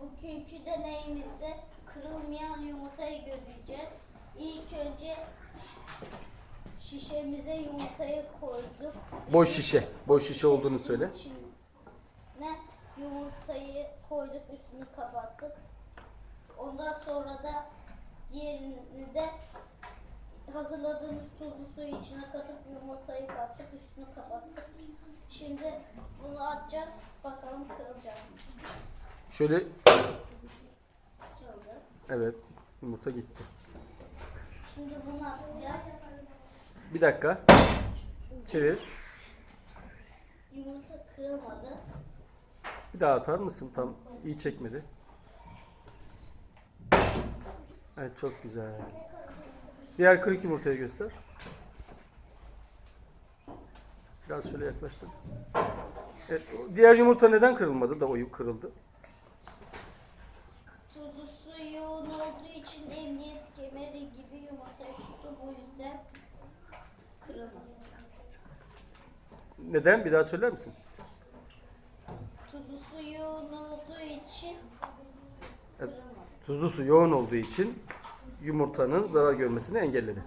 Bugünkü deneyimizde kırılmayan yumurtayı göreceğiz. İlk önce şişemize yumurtayı koyduk. Boş şişe. Boş şişe olduğunu söyle. İçine yumurtayı koyduk, üstünü kapattık. Ondan sonra da diğerini de hazırladığımız tuzlu suyu içine katıp yumurtayı kattık, üstünü kapattık. Şimdi bunu atacağız, kırılacak? Şöyle evet yumurta gitti. Şimdi bunu atacağız. Bir dakika. Çevir. Yumurta kırılmadı. Bir daha atar mısın? Tam iyi çekmedi. Evet çok güzel. Diğer kırık yumurtayı göster. Biraz şöyle yaklaştır. Evet, diğer yumurta neden kırılmadı da o kırıldı? Tuzlu su yoğun olduğu için emniyet kemeri gibi yumurtayı tuttu. Bu yüzden kırılmadı. Neden? Bir daha söyler misin? Tuzlu su yoğun olduğu için Evet. Tuzlu su yoğun olduğu için yumurtanın zarar görmesini engelledi.